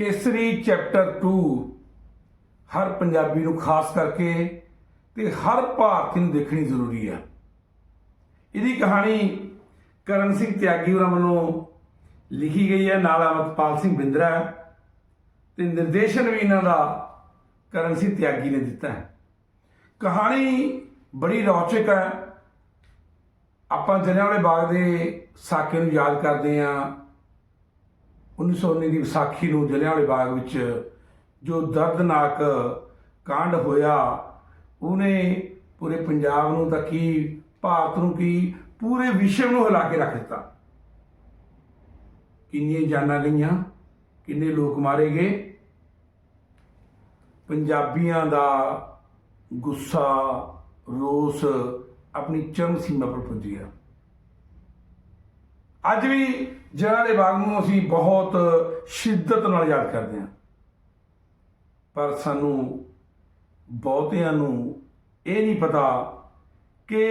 ਕੇਸਰੀ chapter 2 ਹਰ ਪੰਜਾਬੀ ਨੂੰ ਖਾਸ ਕਰਕੇ ਤੇ ਹਰ ਭਾਰਤੀ ਨੂੰ ਦੇਖਣੀ ਜ਼ਰੂਰੀ ਹੈ ਇਹਦੀ ਕਹਾਣੀ ਕਰਨ ਸਿੰਘ ਤਿਆਗੀ ਹੋਰਾਂ ਵੱਲੋਂ ਲਿਖੀ ਗਈ ਹੈ, ਨਾਲ ਅਮਰਪਾਲ ਸਿੰਘ ਬਿੰਦਰਾ ਹੈ ਤੇ ਨਿਰਦੇਸ਼ਨ ਵੀ ਇਹਨਾਂ ਦਾ ਕਰਨ ਸਿੰਘ ਤਿਆਗੀ ਨੇ ਦਿੱਤਾ ਹੈ। ਕਹਾਣੀ ਬੜੀ ਰੌਚਕ ਹੈ। ਆਪਾਂ ਜਲਿਆਂਵਾਲੇ ਬਾਗ ਦੇ ਸਾਕੇ ਨੂੰ ਯਾਦ ਕਰਦੇ ਹਾਂ। 1919 ਦੀ ਵਿਸਾਖੀ ਨੂੰ ਜਲਿਆਂਵਾਲੇ ਬਾਗ ਵਿੱਚ ਜੋ ਦਰਦਨਾਕ ਕਾਂਡ ਹੋਇਆ, ਉਹਨੇ ਪੂਰੇ ਪੰਜਾਬ ਨੂੰ ਤਾਂ ਕੀ, ਭਾਰਤ ਨੂੰ ਕੀ, ਪੂਰੇ ਵਿਸ਼ਵ ਨੂੰ ਹਿਲਾ ਕੇ ਰੱਖ ਦਿੱਤਾ। ਕਿੰਨੀਆਂ ਜਾਨਾਂ ਗਈਆਂ, ਕਿੰਨੇ ਲੋਕ ਮਾਰੇ ਗਏ। ਪੰਜਾਬੀਆਂ ਦਾ ਗੁੱਸਾ, ਰੋਸ ਆਪਣੀ ਚਰਮ ਸੀਮਾ ਪਰ ਪੁੱਜ ਗਿਆ। ਅੱਜ ਵੀ ਜਨਾਂ ਦੇ ਬਾਗ ਨੂੰ ਅਸੀਂ ਬਹੁਤ ਸ਼ਿੱਦਤ ਨਾਲ ਯਾਦ ਕਰਦੇ ਹਾਂ। ਪਰ ਸਾਨੂੰ ਬਹੁਤਿਆਂ ਨੂੰ ਇਹ ਨਹੀਂ ਪਤਾ ਕਿ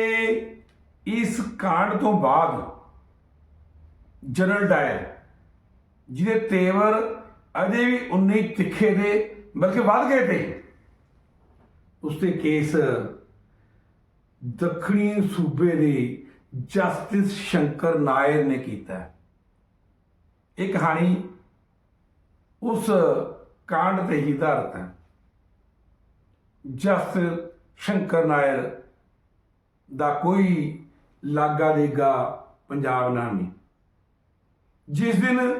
ਇਸ ਕਾਂਡ ਤੋਂ ਬਾਅਦ ਜਨਰਲ ਡਾਇਰ, ਜਿਹਦੇ ਤੇਵਰ ਅਜੇ ਵੀ 19 ਤਿੱਖੇ ਦੇ ਬਲਕਿ ਵੱਧ ਗਏ ਤੇ ਉਸ ਤੇ ਕੇਸ ਦੱਖਣੀ ਸੂਬੇ ਦੇ ਜਸਟਿਸ ਸ਼ੰਕਰ ਨਾਇਰ ਨੇ ਕੀਤਾ ਇਹ ਕਹਾਣੀ ਉਸ ਕਾਂਡ ਤੇ ਹੀ ਆਧਾਰਿਤ ਹੈ। ਜਸਟਿਸ ਸ਼ੰਕਰ ਨਾਇਰ ਦਾ ਕੋਈ ਲਾਗਾ ਦੇਗਾ ਪੰਜਾਬ ਨਾਲ ਨਹੀਂ। ਜਿਸ ਦਿਨ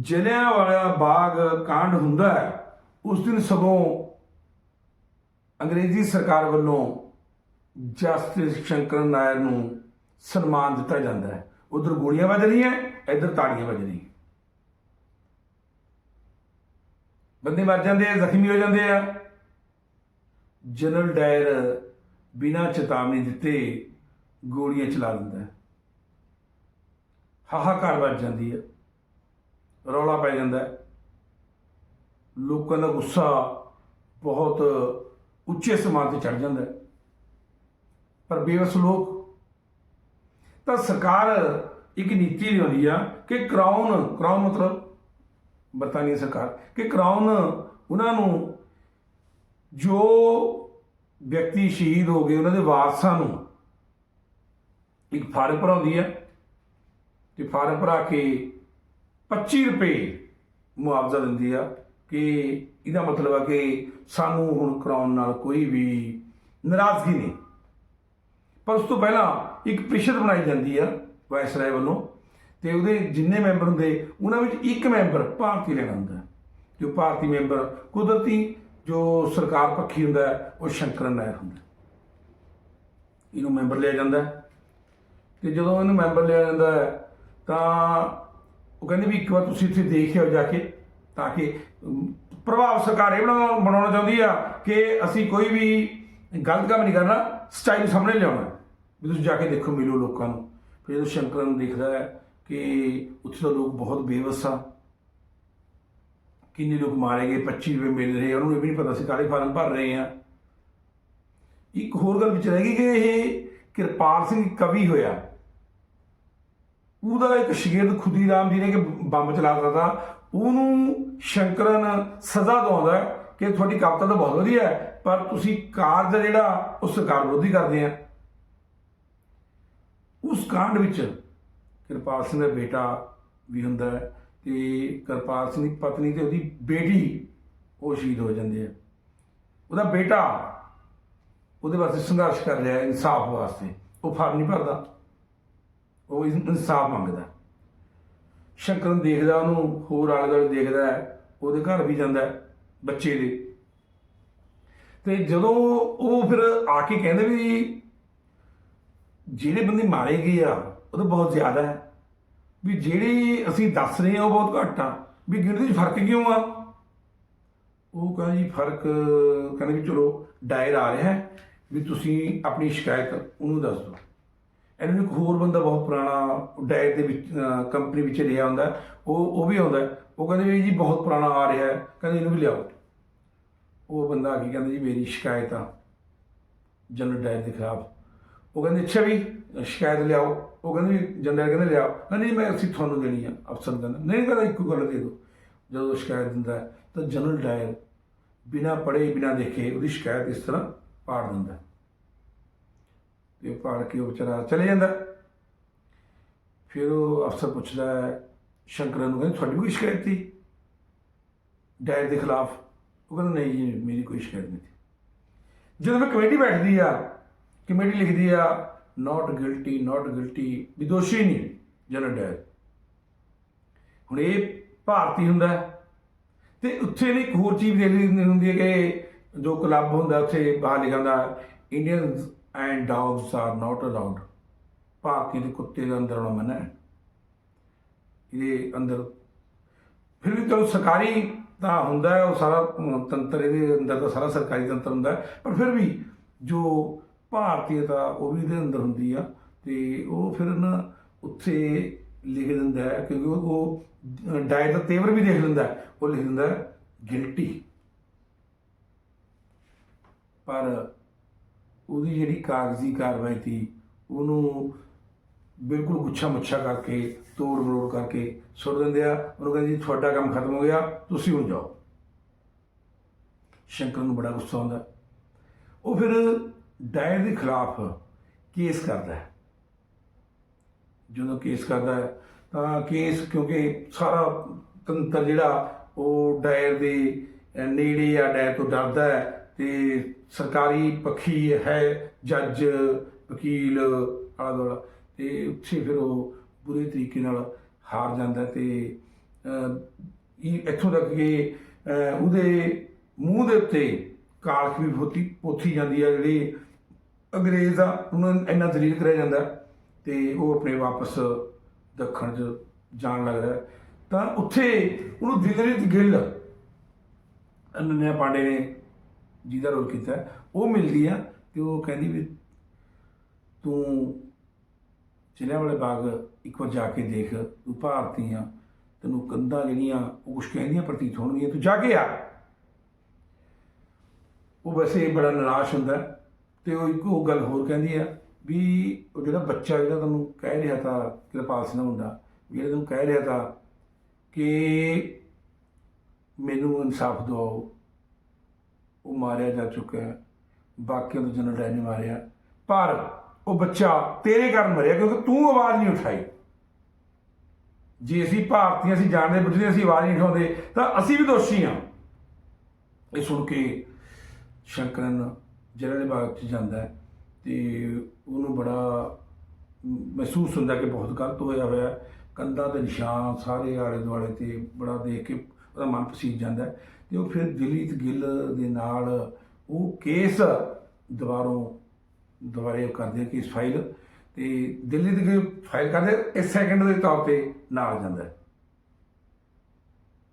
ਜਲਿਆਂ ਵਾਲਾ ਬਾਗ ਕਾਂਡ ਹੁੰਦਾ ਹੈ, ਉਸ ਦਿਨ ਸਗੋਂ ਅੰਗਰੇਜ਼ੀ ਸਰਕਾਰ ਵੱਲੋਂ ਜਸਟਿਸ ਸ਼ੰਕਰ ਨਾਇਰ ਨੂੰ ਸਨਮਾਨ ਦਿੱਤਾ ਜਾਂਦਾ ਹੈ। ਉਧਰ ਗੋਲੀਆਂ ਵੱਜ ਰਹੀਆਂ, ਇੱਧਰ ਤਾੜੀਆਂ ਵੱਜ ਰਹੀਆਂ। ਬੰਦੇ ਮਰ ਜਾਂਦੇ ਆ, ਜ਼ਖਮੀ ਹੋ ਜਾਂਦੇ ਆ। ਜਨਰਲ ਡਾਇਰ ਬਿਨਾਂ ਚੇਤਾਵਨੀ ਦਿੱਤੇ ਗੋਲੀਆਂ ਚਲਾ ਦਿੰਦਾ ਹੈ। ਹਾਹਾਕਾਰ ਵੱਜ ਜਾਂਦੀ ਹੈ। ਰੌਲਾ ਪੈ ਜਾਂਦਾ ਹੈ। ਲੋਕਾਂ ਦਾ ਗੁੱਸਾ ਬਹੁਤ ਉੱਚੇ ਸਮਾਨ ਤੇ ਚੜ ਜਾਂਦਾ ਹੈ। ਪਰ ਬੇਵਸ ਲੋਕ ਤਾਂ ਸਰਕਾਰ ਇੱਕ ਨੀਤੀ ਲਿਆਉਂਦੀ ਆ ਕਿ ਕਰਾਊਨ ਕਰਾਊਨ ਮਤਲਬ ਬਰਤਾਨੀ ਸਰਕਾਰ, ਕਿ ਕਰਾਊਨ ਉਹਨਾਂ ਨੂੰ ਜੋ ਵਿਅਕਤੀ ਸ਼ਹੀਦ ਹੋ ਗਏ ਉਹਨਾਂ ਦੇ ਵਾਰਸਾਂ ਨੂੰ ਇੱਕ ਫਾਰਮ ਭਰਾਉਂਦੀ ਹੈ ਤੇ ਫਾਰਮ ਭਰਾ ਕੇ 25 ਰੁਪਏ ਮੁਆਵਜ਼ਾ ਦਿੰਦੀ ਆ ਕਿ ਇਹਦਾ ਮਤਲਬ ਆ ਕਿ ਸਾਨੂੰ ਹੁਣ ਕਰਾਉਣ ਨਾਲ ਕੋਈ ਵੀ ਨਾਰਾਜ਼ਗੀ ਨਹੀਂ। ਪਰ ਉਸ ਤੋਂ ਪਹਿਲਾਂ ਇੱਕ ਪ੍ਰੀਸ਼ਦ ਬਣਾਈ ਜਾਂਦੀ ਆ ਵਾਇਸਰਾਏ ਵੱਲੋਂ ਤੇ ਉਹਦੇ ਜਿੰਨੇ ਮੈਂਬਰ ਹੁੰਦੇ ਉਹਨਾਂ ਵਿੱਚ ਇੱਕ ਮੈਂਬਰ ਭਾਰਤੀ ਲੈਣਾ ਹੁੰਦਾ ਜੋ ਭਾਰਤੀ ਮੈਂਬਰ ਕੁਦਰਤੀ ਜੋ ਸਰਕਾਰ ਪੱਖੀ ਹੁੰਦਾ ਉਹ ਸ਼ੰਕਰਨ ਨਾਇਰ ਹੁੰਦਾ ਇਹਨੂੰ ਮੈਂਬਰ ਲਿਆ ਜਾਂਦਾ ਹੈ। ਤੇ ਜਦੋਂ ਇਹਨੂੰ ਮੈਂਬਰ ਲਿਆ ਜਾਂਦਾ ਹੈ, ਤਾਂ ਉਹ ਕਹਿੰਦੇ ਵੀ ਇੱਕ ਵਾਰ ਤੁਸੀਂ ਇੱਥੇ ਦੇਖ ਆਓ ਜਾ ਕੇ ਤਾਂ ਕਿ ਪ੍ਰਭਾਵ ਸਰਕਾਰ ਇਹ ਬਣਾਉਣਾ ਬਣਾਉਣਾ ਚਾਹੁੰਦੀ ਆ ਕਿ ਅਸੀਂ ਕੋਈ ਵੀ ਗਲਤ ਕੰਮ ਨਹੀਂ ਕਰਨਾ ਸਟਾਈਲ ਸਾਹਮਣੇ ਲਿਆਉਣਾ। ਵੀ ਤੁਸੀਂ ਜਾ ਕੇ ਦੇਖੋ ਮਿਲੋ ਲੋਕਾਂ ਨੂੰ। ਫਿਰ ਜਦੋਂ ਸ਼ੰਕਰ ਨੂੰ ਦੇਖਦਾ ਹੈ ਕਿ ਉੱਥੇ ਤਾਂ ਲੋਕ ਬਹੁਤ ਬੇਵਸ ਆ। ਕਿੰਨੇ ਲੋਕ ਮਾਰੇ ਗਏ 25 ਰੁਪਏ ਮਿਲ ਰਹੇ ਉਹਨੂੰ ਇਹ ਵੀ ਨਹੀਂ ਪਤਾ ਸੀ ਕਾਲੇ ਫਾਰਮ ਭਰ ਰਹੇ ਆ। ਇੱਕ ਹੋਰ ਗੱਲ ਵਿੱਚ ਰਹਿ ਗਈ ਕਿ ਇਹ ਕਿਰਪਾਲ ਸਿੰਘ ਕਵੀ ਹੋਇਆ। ਉਹਦਾ ਇੱਕ ਸ਼ਗਿਰਦ ਖੁਦੀ ਰਾਮ ਜੀ ਨੇ ਕਿ ਬੰਬ ਚਲਾ ਦਿੱਤਾ ਉਹਨੂੰ ਸ਼ੰਕਰਨ ਸਜ਼ਾ ਦਵਾਉਂਦਾ ਕਿ ਤੁਹਾਡੀ ਕਵਿਤਾ ਤਾਂ ਬਹੁਤ ਵਧੀਆ ਹੈ, ਪਰ ਤੁਸੀਂ ਕਾਰਜ ਜਿਹੜਾ, ਉਹ ਸਰਕਾਰ ਵਿਰੋਧੀ ਕਰਦੇ ਆ। ਉਸ ਕਾਂਡ ਵਿੱਚ ਕਿਰਪਾਲ ਸਿੰਘ ਦਾ ਬੇਟਾ ਵੀ ਹੁੰਦਾ ਹੈ ਤੇ ਕਿਰਪਾਲ ਸਿੰਘ ਦੀ ਪਤਨੀ ਤੇ ਉਹਦੀ ਬੇਟੀ ਉਹ ਸ਼ਹੀਦ ਹੋ ਜਾਂਦੇ ਆ। ਉਹਦਾ ਬੇਟਾ ਉਹਦੇ ਵਾਸਤੇ ਸੰਘਰਸ਼ ਕਰ ਰਿਹਾ ਇਨਸਾਫ ਵਾਸਤੇ। ਉਹ ਫਾਰਮ ਨਹੀਂ ਭਰਦਾ। ਉਹ ਇਨਸਾਫ ਮੰਗਦਾ। ਸ਼ੰਕਰਨ ਦੇਖਦਾ ਉਹਨੂੰ, ਹੋਰ ਆਲੇ ਦੁਆਲੇ ਦੇਖਦਾ ਉਹਦੇ ਘਰ ਵੀ ਜਾਂਦਾ ਬੱਚੇ ਦੇ। ਤੇ ਜਦੋਂ ਉਹ ਫਿਰ ਆ ਕੇ ਕਹਿੰਦੇ ਵੀ ਜਿਹੜੇ ਬੰਦੇ ਮਾਰੇ ਗਏ ਆ, ਉਹ ਤਾਂ ਬਹੁਤ ਜ਼ਿਆਦਾ ਹੈ। ਵੀ ਜਿਹੜੇ ਅਸੀਂ ਦੱਸ ਰਹੇ ਹਾਂ ਉਹ ਬਹੁਤ ਘੱਟ ਆ। ਵੀ ਗਿਣਤੀ 'ਚ ਫ਼ਰਕ ਕਿਉਂ ਆ? ਉਹ ਕਹਿੰਦਾ ਜੀ ਫ਼ਰਕ, ਕਹਿੰਦੇ ਵੀ ਚਲੋ ਡਾਇਰ ਆ ਰਿਹਾ ਹੈ ਵੀ ਤੁਸੀਂ ਆਪਣੀ ਸ਼ਿਕਾਇਤ ਉਹਨੂੰ ਦੱਸ ਦਿਓ। ਇਹਨਾਂ ਨੂੰ ਇੱਕ ਹੋਰ ਬੰਦਾ ਬਹੁਤ ਪੁਰਾਣਾ ਡਾਇਰ ਦੇ ਵਿੱਚ ਕੰਪਨੀ ਵਿੱਚ ਰਿਹਾ ਹੁੰਦਾ ਉਹ ਉਹ ਵੀ ਆਉਂਦਾ ਉਹ ਕਹਿੰਦੇ ਵੀ ਜੀ ਬਹੁਤ ਪੁਰਾਣਾ ਆ ਰਿਹਾ ਹੈ। ਕਹਿੰਦੇ ਇਹਨੂੰ ਵੀ ਲਿਆਓ। ਉਹ ਬੰਦਾ ਆ ਕੇ ਕਹਿੰਦਾ ਜੀ ਮੇਰੀ ਸ਼ਿਕਾਇਤ ਆ। ਜਨਰਲ ਡਾਇਰ ਦੇ ਖਿਲਾਫ। ਉਹ ਕਹਿੰਦੇ, ਅੱਛਾ ਵੀ, ਸ਼ਿਕਾਇਤ ਲਿਆਓ। ਉਹ ਕਹਿੰਦੇ ਵੀ ਜਨਰਲ ਕਹਿੰਦੇ, ਲਿਆਓ। ਕਹਿੰਦੇ, ਜੀ, ਮੈਂ ਅਸੀਂ ਤੁਹਾਨੂੰ ਦੇਣੀ ਆ, ਅਫਸਰ ਕਹਿੰਦਾ। ਨਹੀਂ, ਕਹਿੰਦਾ, ਇੱਕੋ ਗੱਲ ਦੇ ਦਿਓ। ਜਦੋਂ ਸ਼ਿਕਾਇਤ ਦਿੰਦਾ ਤਾਂ ਜਨਰਲ ਡਾਇਰ ਬਿਨਾ ਪੜ੍ਹੇ, ਬਿਨਾ ਦੇਖੇ ਉਹਦੀ ਸ਼ਿਕਾਇਤ ਇਸ ਤਰ੍ਹਾਂ ਪਾੜ ਦਿੰਦਾ ਹੈ। ਤੇ ਪਾੜ ਕੇ ਉਹ ਵਿਚਾਰਾ ਚਲੇ ਜਾਂਦਾ ਫਿਰ ਉਹ ਅਫਸਰ ਪੁੱਛਦਾ ਹੈ, ਸ਼ੰਕਰ ਨੂੰ ਕਹਿੰਦਾ, ਤੁਹਾਡੀ ਕੋਈ ਸ਼ਿਕਾਇਤ ਸੀ? ਡਾਇਰ ਦੇ ਖਿਲਾਫ। ਉਹ ਕਹਿੰਦਾ, ਨਹੀਂ ਜੀ, ਮੇਰੀ ਕੋਈ ਸ਼ਿਕਾਇਤ ਨਹੀਂ ਜਦੋਂ ਮੈਂ ਕਮੇਟੀ ਬੈਠਦੀ ਆ ਕਮੇਟੀ ਲਿਖਦੀ ਆ? ਨਾਟ ਗਿਲਟੀ ਨਾਟ ਗਿਲਟੀ ਵੀ ਦੋਸ਼ੀ ਨਹੀਂ ਜਨਰਲ ਡਾਇਰ ਹੁਣ ਇਹ ਭਾਰਤੀ ਹੁੰਦਾ ਹੈ। ਤੇ ਉੱਥੇ ਨੇ ਇੱਕ ਹੋਰ ਚੀਜ਼ ਦੇਖੀ ਹੁੰਦੀ ਹੈ ਕਿ ਜੋ ਕਲੱਬ ਹੁੰਦਾ, ਉੱਥੇ ਬਾਹਰ ਲਿਖਿਆ ਹੁੰਦਾ Indians and dogs are not allowed ਭਾਰਤੀ ਦੇ ਕੁੱਤੇ ਦੇ ਅੰਦਰ ਆਉਣਾ ਮਨਾ ਹੈ। ਇਹਦੇ ਅੰਦਰ ਫਿਰ ਵੀ ਚਲੋ ਸਰਕਾਰੀ ਤਾਂ ਹੁੰਦਾ ਹੈ, ਉਹ ਸਾਰਾ ਤੰਤਰ ਇਹਦੇ ਅੰਦਰ ਤਾਂ ਸਾਰਾ ਸਰਕਾਰੀ ਤੰਤਰ ਹੁੰਦਾ ਪਰ ਫਿਰ ਵੀ ਜੋ ਭਾਰਤੀਅਤਾ ਉਹ ਵੀ ਇਹਦੇ ਅੰਦਰ ਹੁੰਦੀ ਆ, ਤੇ ਉਹ ਫਿਰ ਨਾ ਉੱਥੇ ਲਿਖ ਦਿੰਦਾ ਹੈ, ਕਿਉਂਕਿ ਉਹ ਉਹ ਡਾਇਟ ਦਾ ਤੇਵਰ ਵੀ ਦੇਖ ਲੈਂਦਾ ਉਹ ਲਿਖ ਦਿੰਦਾ ਗਿਲਟੀ। ਪਰ ਉਹਦੀ ਜਿਹੜੀ ਕਾਗਜ਼ੀ ਕਾਰਵਾਈ ਸੀ, ਉਹਨੂੰ ਬਿਲਕੁਲ ਗੁੱਛਾ ਮੁੱਛਾ ਕਰਕੇ ਤੋੜ ਮਰੋੜ ਕਰਕੇ ਸੁੱਟ ਦਿੰਦੇ ਆ। ਉਹਨੂੰ ਕਹਿੰਦੇ ਜੀ, ਤੁਹਾਡਾ ਕੰਮ ਖਤਮ ਹੋ ਗਿਆ, ਤੁਸੀਂ ਹੁਣ ਜਾਓ। ਸ਼ੰਕਰ ਨੂੰ ਬੜਾ ਗੁੱਸਾ ਆਉਂਦਾ। ਉਹ ਫਿਰ ਡਾਇਰ ਦੇ ਖਿਲਾਫ ਕੇਸ ਕਰਦਾ ਹੈ। ਜਦੋਂ ਕੇਸ ਕਰਦਾ ਹੈ, ਤਾਂ ਕੇਸ ਕਿਉਂਕਿ ਸਾਰਾ ਤੰਤਰ ਜਿਹੜਾ ਉਹ ਡਾਇਰ ਦੇ ਨੇੜੇ ਆ ਡਾਇਰ ਤੋਂ ਡਰਦਾ ਹੈ ਤੇ ਸਰਕਾਰੀ ਪੱਖੀ ਹੈ, ਜੱਜ, ਵਕੀਲ, ਆਲਾ ਦੁਆਲਾ, ਤੇ ਉੱਥੇ ਫਿਰ ਉਹ ਬੁਰੇ ਤਰੀਕੇ ਨਾਲ ਹਾਰ ਜਾਂਦਾ ਤੇ ਇਹ ਇੱਥੋਂ ਤੱਕ ਕਿ ਉਹਦੇ ਮੂੰਹ ਦੇ ਉੱਤੇ ਕਾਲਖ ਵੀ ਪੋਤੀ, ਪੋਥੀ ਜਾਂਦੀ ਆ ਜਿਹੜੀ ਅੰਗਰੇਜ਼ ਦਾ, ਉਹਨਾਂ ਨੂੰ ਇੰਨਾ ਦਲੀਲ ਕਰਿਆ ਜਾਂਦਾ ਤੇ ਉਹ ਆਪਣੇ ਵਾਪਸ ਦੱਖਣ ਚ ਜਾਣ ਲੱਗਦਾ ਤਾਂ ਉੱਥੇ ਉਹਨੂੰ ਦਿਲਰੀਤ ਗਿੱਲ, ਅਨੰਨਿਆ ਪਾਂਡੇ ਨੇ ਜਿਹਦਾ ਰੋਲ ਕੀਤਾ ਉਹ ਮਿਲਦੀ ਆ ਤੇ ਉਹ ਕਹਿੰਦੀ ਵੀ ਤੂੰ ਜ਼ਿਲ੍ਹਿਆਂ ਵਾਲੇ ਬਾਗ ਇੱਕ ਵਾਰ ਜਾ ਕੇ ਦੇਖ, ਤੂੰ ਭਾਰਤੀ ਆ, ਤੈਨੂੰ ਕੰਧਾਂ ਜਿਹੜੀਆਂ, ਉਹ ਕੁਛ ਕਹਿੰਦੀਆਂ, ਪ੍ਰਤੀਤ ਹੋਣਗੀਆਂ, ਤੂੰ ਜਾ ਕੇ ਆ। ਉਹ ਵੈਸੇ ਬੜਾ ਨਿਰਾਸ਼ ਹੁੰਦਾ ਤੇ ਉਹ ਇੱਕ ਉਹ ਗੱਲ ਹੋਰ ਕਹਿੰਦੀ ਆ ਵੀ ਉਹ ਜਿਹੜਾ ਬੱਚਾ ਜਿਹੜਾ ਤੁਹਾਨੂੰ ਕਹਿ ਰਿਹਾ ਤਾਂ ਕਿਰਪਾਲ ਸਿੰਘ ਦਾ ਮੁੰਡਾ ਜਿਹੜਾ ਤੁਹਾਨੂੰ ਕਹਿ ਰਿਹਾ ਤਾਂ ਕਿ ਮੈਨੂੰ ਇਨਸਾਫ ਦਿਵਾਓ, ਉਹ ਮਾਰਿਆ ਜਾ ਚੁੱਕਾ ਹੈ ਬਾਕੀਆਂ ਤੋਂ ਜਨਰਲ ਡਾਇਰ ਨੇ ਮਾਰਿਆ। ਪਰ ਉਹ ਬੱਚਾ ਤੇਰੇ ਕਾਰਨ ਮਰਿਆ ਕਿਉਂਕਿ ਤੂੰ ਆਵਾਜ਼ ਨਹੀਂ ਉਠਾਈ। ਜੇ ਅਸੀਂ ਭਾਰਤੀਆਂ, ਅਸੀਂ ਜਾਣਦੇ ਬੁੱਝਦੇ, ਅਸੀਂ ਆਵਾਜ਼ ਨਹੀਂ ਉਠਾਉਂਦੇ, ਤਾਂ ਅਸੀਂ ਵੀ ਦੋਸ਼ੀ ਹਾਂ। ਇਹ ਸੁਣ ਕੇ ਸ਼ੰਕਰਨ ਜਲ੍ਹਿਆਂਵਾਲੇ ਬਾਗ 'ਚ ਜਾਂਦਾ ਹੈ, ਤੇ ਉਹਨੂੰ ਬੜਾ ਮਹਿਸੂਸ ਹੁੰਦਾ ਕਿ ਬਹੁਤ ਗਲਤ ਹੋਇਆ ਹੋਇਆ ਕੰਧਾਂ ਦੇ ਨਿਸ਼ਾਨ ਸਾਰੇ ਆਲੇ ਦੁਆਲੇ ਤੇ ਬੜਾ ਦੇਖ ਕੇ ਉਹਦਾ ਮਨ ਪਸੀਜ ਜਾਂਦਾ ਹੈ। ਤੇ ਉਹ ਫਿਰ ਦਿਲੀਤ ਗਿੱਲ ਦੇ ਨਾਲ ਉਹ ਕੇਸ ਦੁਬਾਰੋਂ ਦੁਬਾਰੇ ਉਹ ਕਰਦੇ ਕੇਸ ਫਾਈਲ। ਤੇ ਦਿੱਲੀ ਦੀ ਫਾਈਲ ਕਰਦੇ ਇਸ ਸੈਕਿੰਡ ਦੇ ਤੌਰ ਤੇ ਨਾਲ ਜਾਂਦਾ ਹੈ।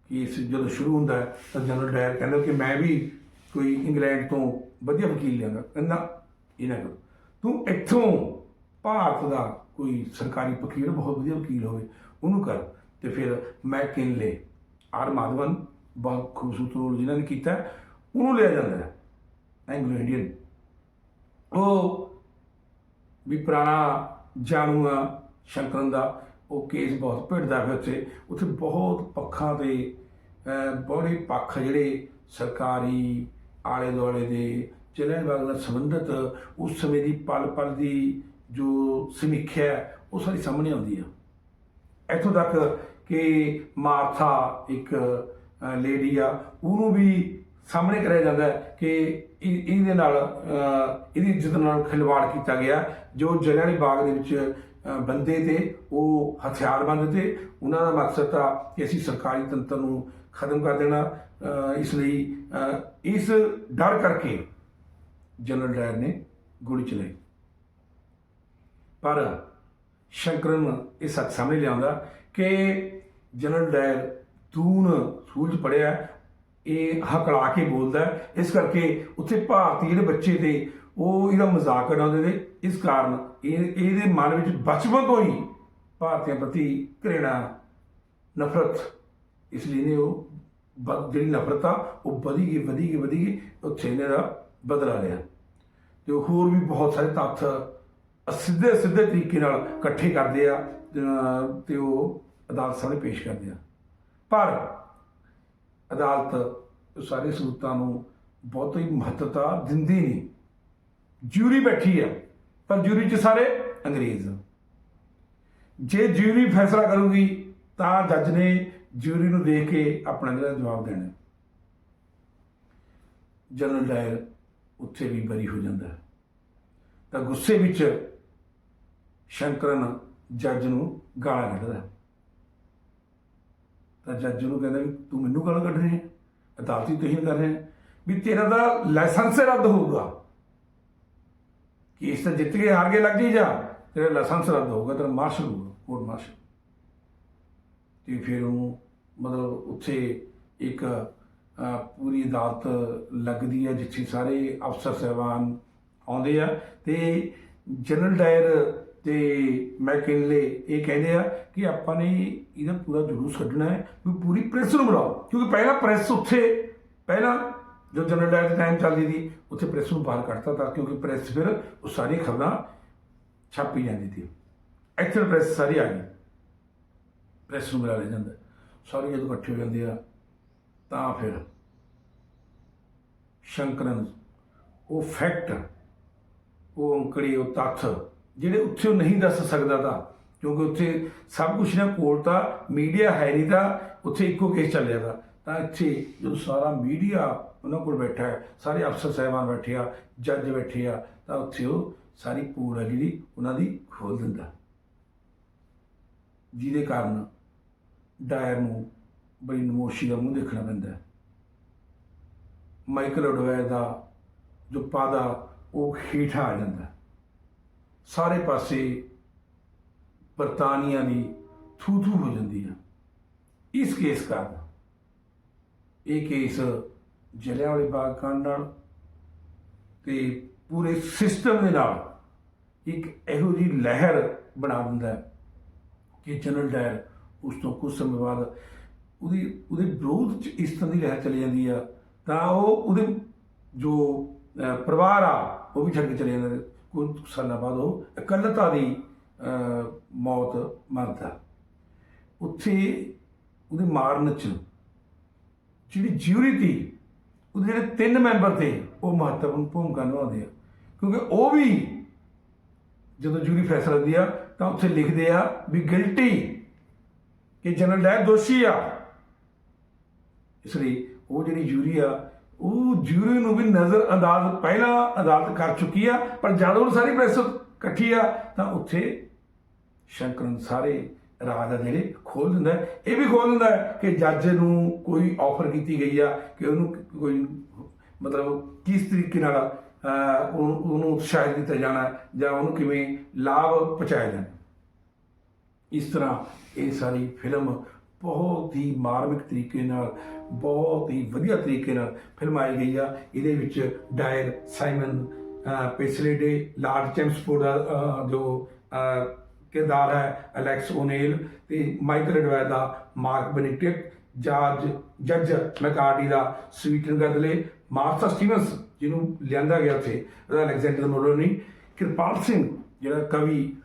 ਕੇਸ ਜਦੋਂ ਸ਼ੁਰੂ ਹੁੰਦਾ ਤਾਂ ਜਨਰਲ ਡਾਇਰ ਕਹਿੰਦਾ ਕਿ ਮੈਂ ਵੀ ਕੋਈ ਇੰਗਲੈਂਡ ਤੋਂ ਵਧੀਆ ਵਕੀਲ ਲਿਆਂਗਾ ਕਹਿੰਦਾ ਇਹ ਨਾ ਕਰੋ। ਤੂੰ ਇੱਥੋਂ ਭਾਰਤ ਦਾ ਕੋਈ ਸਰਕਾਰੀ ਵਕੀਲ ਬਹੁਤ ਵਧੀਆ ਵਕੀਲ ਹੋਵੇ ਉਹਨੂੰ ਕਰ। ਤੇ ਫਿਰ ਮੈਂ ਕਿਨਲੇ ਆਰ ਮਾਧਵਨ ਬਹੁਤ ਖੂਬਸੂਰਤ ਰੋਲ ਜਿਨ੍ਹਾਂ ਨੇ ਕੀਤਾ ਉਹਨੂੰ ਲਿਆ ਜਾਂਦਾ ਹੈ। ਐਂਗਲੋ ਇੰਡੀਅਨ ਉਹ ਵੀ ਪੁਰਾਣਾ ਜਾਣੂ ਆ ਸ਼ੰਕਰਨ ਦਾ ਉਹ ਕੇਸ ਬਹੁਤ ਭਿੜਦਾ ਫਿਰ ਉੱਥੇ। ਉੱਥੇ ਬਹੁਤ ਪੱਖਾਂ 'ਤੇ ਅਹ, ਬੜੇ ਪੱਖ ਜਿਹੜੇ ਸਰਕਾਰੀ ਆਲੇ ਦੁਆਲੇ ਦੇ ਜ਼ਿਲ੍ਹੇ ਬਾਗ ਨਾਲ ਸੰਬੰਧਿਤ, ਉਸ ਸਮੇਂ ਦੀ ਪਲ ਪਲ ਦੀ ਜੋ ਸਮੀਖਿਆ ਉਹ ਸਾਰੀ ਸਾਹਮਣੇ ਆਉਂਦੀ ਆ। ਇੱਥੋਂ ਤੱਕ ਕਿ ਮਾਰਥਾ ਇੱਕ ਲੇਡੀ ਆ, ਉਹਨੂੰ ਵੀ ਸਾਹਮਣੇ ਕਰਿਆ ਜਾਂਦਾ ਕਿ ਇਹ- ਇਹਦੇ ਨਾਲ ਇਹਦੀ ਇੱਜ਼ਤ ਨਾਲ ਖਿਲਵਾੜ ਕੀਤਾ ਗਿਆ, ਜੋ ਜਲਿਆਂਵਾਲੇ ਬਾਗ ਦੇ ਵਿੱਚ ਬੰਦੇ ਤੇ, ਉਹ ਹਥਿਆਰਬੰਦ ਤੇ, ਉਹਨਾਂ ਦਾ ਮਕਸਦ ਤਾਂ ਕਿ ਅਸੀਂ ਸਰਕਾਰੀ ਤੰਤਰ ਨੂੰ ਖਤਮ ਕਰ ਦੇਣਾ ਇਸ ਲਈ ਇਸ ਡਰ ਕਰਕੇ ਜਨਰਲ ਡਾਇਰ ਨੇ ਗੋਲੀ ਚਲਾਈ। ਪਰ ਸ਼ੰਕਰਨ ਇਹ ਸੱਚ ਸਾਹਮਣੇ ਲਿਆਉਂਦਾ ਕਿ ਜਨਰਲ ਡਾਇਰ ਦੂਨ ਸੂਝ ਪੜਿਆ, ਇਹ ਹਕਲਾ ਕੇ ਬੋਲਦਾ ਇਸ ਕਰਕੇ ਉੱਥੇ ਭਾਰਤੀ ਜਿਹੜੇ ਬੱਚੇ ਤੇ, ਉਹ ਇਹਦਾ ਮਜ਼ਾਕ ਉਡਾਉਂਦੇ ਨੇ। ਇਸ ਕਾਰਨ ਇਹ ਇਹਦੇ ਮਨ ਵਿੱਚ ਬਚਪਨ ਤੋਂ ਹੀ ਭਾਰਤੀਆਂ ਪ੍ਰਤੀ ਘ੍ਰਿਣਾ, ਨਫ਼ਰਤ, ਇਸ ਲਈ ਨੇ ਉਹ ਬ- ਜਿਹੜੀ ਨਫ਼ਰਤ ਆ, ਉਹ ਵਧੀ ਗਈ ਵਧੀ ਗਈ ਵਧੀ ਗਈ ਉੱਥੇ ਇਹਨੇ ਦਾ ਬਦਲਾ ਲਿਆ। ਤੇ ਉਹ ਹੋਰ ਵੀ ਬਹੁਤ ਸਾਰੇ ਤੱਥ ਸਿੱਧੇ ਸਿੱਧੇ ਤਰੀਕੇ ਨਾਲ ਇਕੱਠੇ ਕਰਦੇ ਆ ਅਹ ਤੇ ਉਹ ਅਦਾਲਤ ਸਾਹਮਣੇ ਪੇਸ਼ ਕਰਦੇ ਆ। ਪਰ ਅਦਾਲਤ ਸਾਰੇ ਸਬੂਤਾਂ ਨੂੰ ਬਹੁਤੀ ਮਹੱਤਤਾ ਦਿੰਦੀ ਨਹੀਂ। ਜਿਊਰੀ ਬੈਠੀ ਆ। ਪਰ ਜਿਊਰੀ 'ਚ ਸਾਰੇ ਅੰਗਰੇਜ਼। ਜੇ ਜਿਊਰੀ ਫੈਸਲਾ ਕਰੂਗੀ, ਤਾਂ ਜੱਜ ਨੇ ਜਿਊਰੀ ਨੂੰ ਦੇਖ ਕੇ ਆਪਣਾ ਜਿਹੜਾ ਜਵਾਬ ਦੇਣਾ ਜਨਰਲ ਡਾਇਰ ਉੱਥੇ ਵੀ ਬਰੀ ਹੋ ਜਾਂਦਾ ਤਾਂ ਗੁੱਸੇ ਵਿੱਚ ਸ਼ੰਕਰਨ ਜੱਜ ਨੂੰ ਗਾਲਾਂ ਕੱਢਦਾ ਤਾਂ ਜੱਜ ਨੂੰ ਕਹਿੰਦਾ ਵੀ ਤੂੰ ਮੈਨੂੰ ਗਾਲਾਂ ਕੱਢ ਰਿਹਾ ਹੈ, ਅਦਾਲਤੀ ਤੋਹੀਨ ਕਰ ਰਿਹਾ ਵੀ ਤੇਰਾ ਦਾ ਲਾਇਸੈਂਸ ਰੱਦ ਹੋਊਗਾ। ਕੇਸ ਤਾਂ ਜਿੱਤ ਕੇ ਹਾਰ ਕੇ ਲੱਗ ਜੀ ਜਾ, ਤੇਰਾ ਲਾਇਸੈਂਸ ਰੱਦ ਹੋਊਗਾ, ਤੇਰਾ ਮਾਰਸ਼ਲ ਹੋਊਗਾ, ਕੋਰਟ ਮਾਰਸ਼ਲ ਤੇ ਫਿਰ ਉਹ ਮਤਲਬ ਉੱਥੇ ਇੱਕ ਪੂਰੀ ਅਦਾਲਤ ਲੱਗਦੀ ਹੈ ਜਿੱਥੇ ਸਾਰੇ ਅਫਸਰ ਸਹਿਬਾਨ ਆਉਂਦੇ ਆ। ਤੇ ਜਨਰਲ ਡਾਇਰ ਤੇ ਮੈਕਿਨਲੇ ਇਹ ਕਹਿੰਦੇ ਆ ਕਿ ਆਪਾਂ ਨੇ ਇਹਦਾ ਪੂਰਾ ਜਲੂਸ ਕੱਢਣਾ ਹੈ, ਵੀ ਪੂਰੀ ਪ੍ਰੈਸ ਨੂੰ ਬੁਲਾਓ, ਕਿਉਂਕਿ ਪਹਿਲਾਂ ਪ੍ਰੈਸ ਉੱਥੇ, ਪਹਿਲਾਂ ਜੋ ਜਨਰਲ ਡਾਇਰ ਦੇ ਟਾਈਮ ਚੱਲਦੀ ਸੀ, ਉੱਥੇ ਪ੍ਰੈਸ ਨੂੰ ਬਾਹਰ ਕੱਢਤਾ ਤਾਂ ਕਿਉਂਕਿ ਪ੍ਰੈਸ ਫਿਰ ਉਹ ਸਾਰੀ ਖਬਰਾਂ ਛਾਪੀ ਜਾਂਦੀ ਸੀ। ਇੱਥੇ ਪ੍ਰੈਸ ਸਾਰੀ ਆ ਗਈ। ਪ੍ਰੈਸ ਨੂੰ ਬੁਲਾ ਲਿਆ ਜਾਂਦਾ। ਸਾਰੇ ਜਦੋਂ ਇਕੱਠੇ ਹੋ ਜਾਂਦੇ ਆ, ਤਾਂ ਫਿਰ ਸ਼ੰਕਰਨ, ਉਹ ਫੈਕਟ ਉਹ ਅੰਕੜੇ, ਉਹ ਤੱਥ, ਜਿਹੜੇ ਉੱਥੇ ਨਹੀਂ ਦੱਸ ਸਕਦਾ ਤਾਂ, ਕਿਉਂਕਿ ਉੱਥੇ ਸਭ ਕੁਝ ਨਾ ਕੋਲ ਤਾਂ ਮੀਡੀਆ ਹੈ ਨਹੀਂ ਤਾਂ, ਉੱਥੇ ਇੱਕੋ ਕੇਸ ਚੱਲਿਆ ਦਾ ਤਾਂ ਇੱਥੇ ਜਦੋਂ ਸਾਰਾ ਮੀਡੀਆ ਉਹਨਾਂ ਕੋਲ ਬੈਠਾ ਹੈ, ਸਾਰੇ ਅਫਸਰ ਸਾਹਿਬਾਨ ਬੈਠੇ ਆ, ਜੱਜ ਬੈਠੇ ਆ, ਤਾਂ ਉੱਥੇ ਉਹ ਸਾਰੀ ਪੂਰ ਹੈ ਜਿਹੜੀ ਉਹਨਾਂ ਦੀ ਖੋਲ ਦਿੰਦਾ। ਜਿਹਦੇ ਕਾਰਨ ਡਾਇਰ ਨੂੰ ਬੜੀ ਨਮੋਸ਼ੀ ਦਾ ਮੂੰਹ ਦੇਖਣਾ ਪੈਂਦਾ ਹੈ। ਮਾਈਕਲ ਅਡਵਾਇਰ ਦਾ ਜੋ ਪਾਦਾ, ਉਹ ਹੇਠਾਂ ਆ ਜਾਂਦਾ ਸਾਰੇ ਪਾਸੇ ਬਰਤਾਨੀਆ ਦੀ ਥੂ ਥੂ ਹੋ ਜਾਂਦੀ ਹੈ ਇਸ ਕੇਸ ਕਾਰਨ ਇਹ ਕੇਸ ਜਲਿਆਂਵਾਲੇ ਬਾਗ ਕਾਂਡ ਨਾਲ ਤੇ ਪੂਰੇ ਸਿਸਟਮ ਦੇ ਨਾਲ ਇੱਕ ਇਹੋ ਜਿਹੀ ਲਹਿਰ ਬਣਾ ਦਿੰਦਾ ਹੈ ਕਿ ਜਨਰਲ ਡਾਇਰ ਉਸ ਤੋਂ ਕੁਝ ਸਮੇਂ ਬਾਅਦ ਉਹਦੀ, ਉਹਦੇ ਵਿਰੋਧ ਚ ਇਸ ਤਰ੍ਹਾਂ ਦੀ ਲਹਿਰ ਚਲੀ ਜਾਂਦੀ ਆ, ਤਾਂ ਉਹ ਉਹਦੇ ਜੋ ਪਰਿਵਾਰ ਆ, ਉਹ ਵੀ ਛੱਡ ਕੇ ਚਲੇ ਜਾਂਦੇ ਨੇ। ਕੁਝ ਸਾਲਾਂ ਬਾਅਦ ਉਹ ਇਕੱਲਤਾ ਦੀ ਮੌਤ ਮਰਦਾ ਉੱਥੇ ਉਹਦੇ ਮਾਰਨ ਚ ਜਿਹੜੀ ਜਿਊਰੀ ਤੀ ਉਹਦੇ ਜਿਹੜੇ ਤਿੰਨ ਮੈਂਬਰ ਤੇ, ਉਹ ਮਹੱਤਵਪੂਰਨ ਭੂਮਿਕਾ ਨਿਭਾਉਂਦੇ ਆ। ਕਿਉਂਕਿ ਉਹ ਵੀ ਜਦੋਂ ਜੂਰੀ ਫੈਸਲਾ ਦਿੰਦੀ ਆ, ਤਾਂ ਉੱਥੇ ਲਿਖਦੇ ਆ ਵੀ ਗਿਲਟੀ ਕਿ ਜਨਰਲ ਡਾਇਰ ਦੋਸ਼ੀ ਆ। ਇਸ ਲਈ ਉਹ ਜਿਹੜੀ ਜੂਰੀ ਆ, ਉਹ ਜੂਰੀ ਨੂੰ ਵੀ ਨਜ਼ਰ ਅੰਦਾਜ਼ ਪਹਿਲਾਂ ਅਦਾਲਤ ਕਰ ਚੁੱਕੀ ਆ, ਪਰ ਜਦੋਂ ਉਹ ਸਾਰੀ ਪ੍ਰੈਸ ਇਕੱਠੀ ਆ, ਤਾਂ ਉੱਥੇ ਸ਼ੰਕਰਨ ਸਾਰੇ ਰਾਜ ਆ ਜਿਹੜੇ ਖੋਲ ਦਿੰਦਾ ਇਹ ਵੀ ਖੋਲ ਦਿੰਦਾ ਕਿ ਜੱਜ ਨੂੰ ਕੋਈ ਆਫਰ ਕੀਤੀ ਗਈ ਆ ਕਿ ਉਹਨੂੰ ਕੋਈ ਮਤਲਬ ਕਿਸ ਤਰੀਕੇ ਨਾਲ ਅਹ, ਉਹਨੂੰ ਉਤਸ਼ਾਹਿਤ ਕੀਤਾ ਜਾਣਾ ਜਾਂ ਉਹਨੂੰ ਕਿਵੇਂ ਲਾਭ ਪਹੁੰਚਾਇਆ ਜਾਣਾ ਇਸ ਤਰ੍ਹਾਂ ਇਹ ਸਾਰੀ ਫਿਲਮ ਬਹੁਤ ਹੀ ਮਾਰਮਿਕ ਤਰੀਕੇ ਨਾਲ ਬਹੁਤ ਹੀ ਵਧੀਆ ਤਰੀਕੇ ਨਾਲ ਫਿਲਮਾਈ ਗਈ ਆ। ਇਹਦੇ ਵਿੱਚ ਡਾਇਰ ਸਾਈਮਨ ਅਹ, ਪਿਛਲੇ ਲਾਰਡ ਚੈਂਪਸਫੋਰਡ ਦਾ ਜੋ ਕਿਰਦਾਰ ਹੈ ਅਲੈਕਸ ਓਨੇਲ ਤੇ ਮਾਈਕਲ ਐਡਵਾਇਰ ਦਾ, ਮਾਰਕ ਬੈਨਿਕਟ ਜਾਰਜ ਜੱਜ ਮੈਕਾਰਡੀ ਦਾ, ਸਵੀਟਨ ਗਦਲੇ, ਮਾਰਥਾ ਸਟੀਵਨਸ, ਜਿਹਨੂੰ ਲਿਆਂਦਾ ਗਿਆ ਉੱਥੇ, ਉਹਦਾ ਅਲੈਗਜ਼ੈਂਡਰ ਮੋਲੋਨੀ, ਕਿਰਪਾਲ ਸਿੰਘ, ਜਿਹੜਾ ਕਵੀ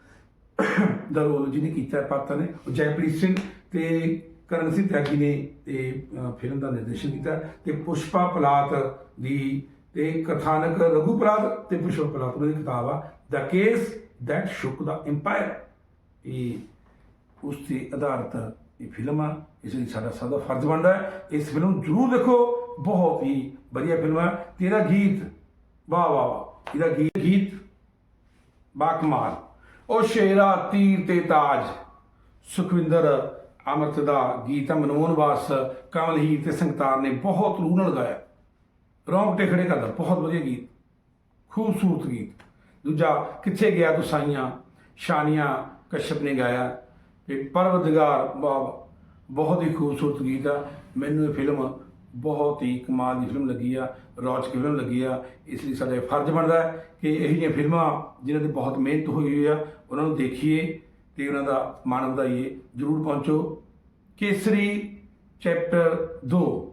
ਦਾ ਰੋਲ ਜਿਹਨੇ ਕੀਤਾ ਪਾਤਰ ਨੇ, ਉਹ ਜੈਪ੍ਰੀਤ ਸਿੰਘ ਤੇ ਕਰਨ ਸਿੰਘ ਤਿਆਗੀ ਨੇ ਤੇ ਫਿਲਮ ਦਾ ਨਿਰਦੇਸ਼ਨ ਕੀਤਾ ਤੇ ਪੁਸ਼ਪਾ ਪਲਾਤ ਦੀ ਤੇ ਕਥਾਨਕ ਰਘੂ ਪਲਾਤ ਤੇ ਪੁਸ਼ਪਾ ਪਲਾਤ ਦੀ ਕਿਤਾਬ ਆ the case that shook the empire ਇਹ ਉਸ ਤੇ ਆਧਾਰਿਤ ਇਹ ਫਿਲਮ ਆ, ਇਸ ਲਈ ਸਾਡਾ ਸਦਾ ਫਰਜ਼ ਬਣਦਾ ਹੈ। ਇਸ ਫਿਲਮ ਨੂੰ ਜ਼ਰੂਰ ਦੇਖੋ, ਬਹੁਤ ਹੀ ਵਧੀਆ ਫਿਲਮ ਹੈ ਤੇਰਾ ਗੀਤ, ਵਾਹ ਵਾਹ ਵਾਹ ਇਹਦਾ ਗੀਤ ਗੀਤ ਬਾਕਮਾਲ ਉਹ ਸ਼ੇਰਾ ਤੀਰ ਤੇ ਤਾਜ, ਸੁਖਵਿੰਦਰ ਅਮਰਤ ਦਾ ਗੀਤ ਆ, ਮਨਮੋਹਨ ਵਾਸ, ਕਮਲ ਹੀਰ ਤੇ ਸੰਗਤਾਰ ਨੇ ਬਹੁਤ ਰੂਹ ਨਾਲ ਗਾਇਆ। ਰੌਂਗਟੇ ਖੜੇ ਕਰਦਾ, ਬਹੁਤ ਵਧੀਆ ਗੀਤ, ਖੂਬਸੂਰਤ ਗੀਤ। ਦੂਜਾ, ਕਿੱਥੇ ਗਿਆ ਤੂੰ ਸਾਈਆਂ, ਸ਼ਾਨੀਆਂ ਕਸ਼ਪ ਨੇ ਗਾਇਆ ਤੇ ਪਰਵਦਗਾਰ ਬਾਬ, ਬਹੁਤ ਹੀ ਖੂਬਸੂਰਤ ਗੀਤ ਆ। ਮੈਨੂੰ ਇਹ ਫਿਲਮ ਬਹੁਤ ਹੀ ਕਮਾਲ ਦੀ ਫਿਲਮ ਲੱਗੀ ਆ ਰੌਚ ਕੀ ਫਿਲਮ ਲੱਗੀ ਆ। ਇਸ ਲਈ ਸਾਡਾ ਇਹ ਫਰਜ਼ ਬਣਦਾ ਹੈ ਕਿ ਇਹੋ ਜਿਹੀਆਂ ਫਿਲਮਾਂ ਜਿਨ੍ਹਾਂ 'ਤੇ ਬਹੁਤ ਮਿਹਨਤ ਹੋਈ ਹੋਈ ਆ, ਉਹਨਾਂ ਨੂੰ ਦੇਖੀਏ ਤੇ ਉਹਨਾਂ ਦਾ ਮਾਣ ਵਧਾਈਏ। ਜਰੂਰ ਪਹੁੰਚੋ ਕੇਸਰੀ ਚੈਪਟਰ 2